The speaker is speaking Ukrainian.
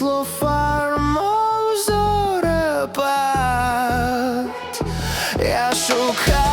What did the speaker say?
світло фармов зорепад Я шукаю